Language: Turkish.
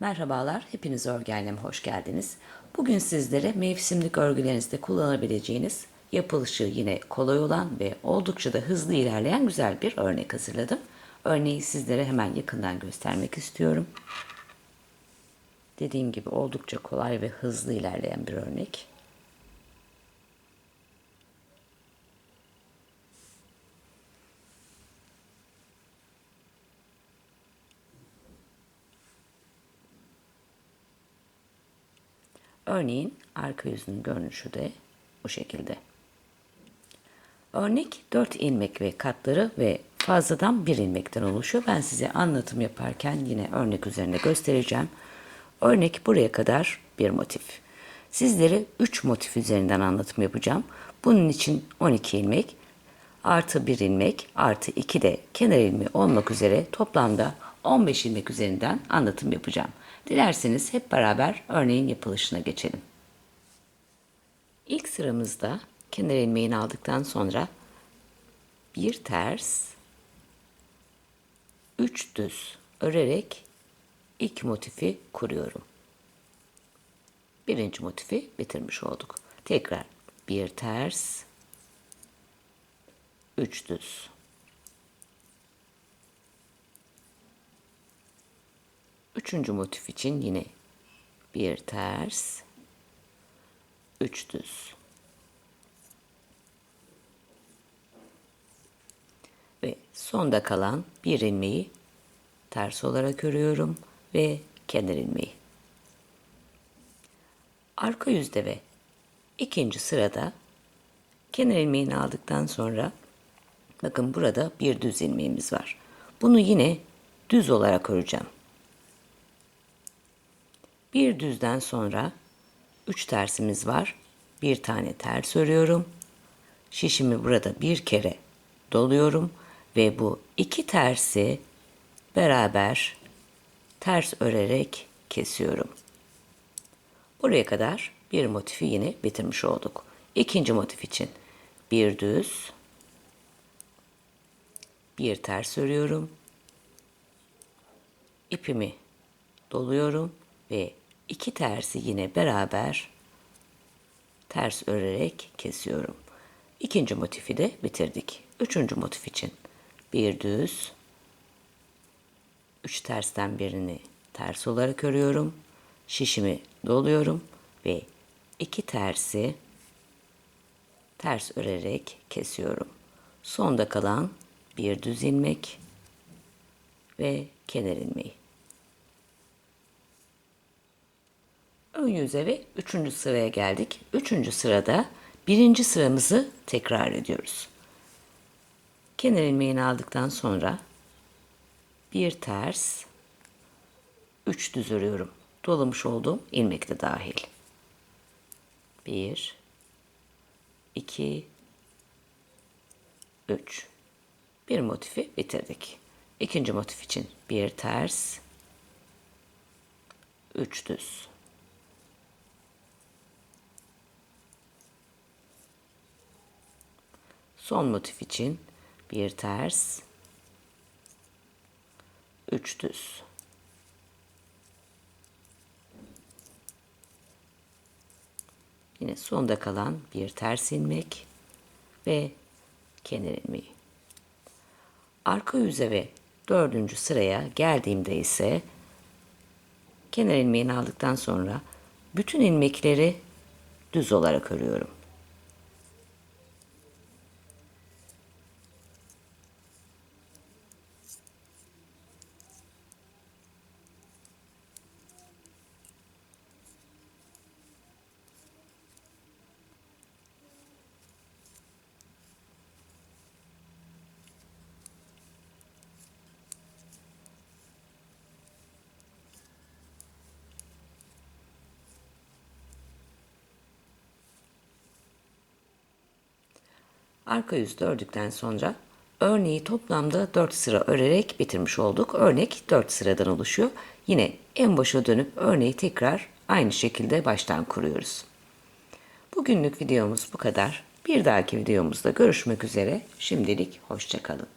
Merhabalar, hepiniz örgü hoş geldiniz. Bugün sizlere mevsimlik örgülerinizde kullanabileceğiniz, yapılışı yine kolay olan ve oldukça da hızlı ilerleyen güzel bir örnek hazırladım. Örneği sizlere hemen yakından göstermek istiyorum. Dediğim gibi oldukça kolay ve hızlı ilerleyen bir örnek. Örneğin arka yüzünün görünüşü de bu şekilde. Örnek 4 ilmek ve katları ve fazladan 1 ilmekten oluşuyor. Ben size anlatım yaparken yine örnek üzerinde göstereceğim. Örnek buraya kadar bir motif. Sizlere 3 motif üzerinden anlatım yapacağım. Bunun için 12 ilmek artı 1 ilmek artı 2 de kenar ilmeği olmak üzere toplamda 15 ilmek üzerinden anlatım yapacağım. Dilerseniz hep beraber örneğin yapılışına geçelim. İlk sıramızda kenar ilmeğini aldıktan sonra bir ters, üç düz örerek ilk motifi kuruyorum. Birinci motifi bitirmiş olduk. Tekrar bir ters, üç düz. Üçüncü motif için yine bir ters, üç düz. Ve sonda kalan bir ilmeği ters olarak örüyorum ve kenar ilmeği. Arka yüzde ve ikinci sırada kenar ilmeğini aldıktan sonra bakın burada bir düz ilmeğimiz var. Bunu yine düz olarak öreceğim. Bir düzden sonra üç tersimiz var. Bir tane ters örüyorum. Şişimi burada bir kere doluyorum ve bu iki tersi beraber ters örerek kesiyorum. Buraya kadar bir motifi yine bitirmiş olduk. İkinci motif için bir düz, bir ters örüyorum. ipimi doluyorum ve iki tersi yine beraber ters örerek kesiyorum. İkinci motifi de bitirdik. Üçüncü motif için bir düz, üç tersten birini ters olarak örüyorum. Şişimi doluyorum ve iki tersi ters örerek kesiyorum. Sonda kalan bir düz ilmek ve kenar ilmeği. Yüze ve üçüncü sıraya geldik. Üçüncü sırada birinci sıramızı tekrar ediyoruz. Kenar ilmeğini aldıktan sonra bir ters, üç düz örüyorum. Dolamış olduğum ilmek de dahil. Bir, iki, üç. Bir motifi bitirdik. İkinci motif için bir ters, üç düz. Son motif için bir ters, üç düz. Yine sonda kalan bir ters ilmek ve kenar ilmeği. Arka yüze ve dördüncü sıraya geldiğimde ise kenar ilmeğini aldıktan sonra bütün ilmekleri düz olarak örüyorum. Arka yüzde ördükten sonra örneği toplamda 4 sıra örerek bitirmiş olduk. Örnek 4 sıradan oluşuyor. Yine en başa dönüp örneği tekrar aynı şekilde baştan kuruyoruz. Bugünlük videomuz bu kadar. Bir dahaki videomuzda görüşmek üzere. Şimdilik hoşçakalın.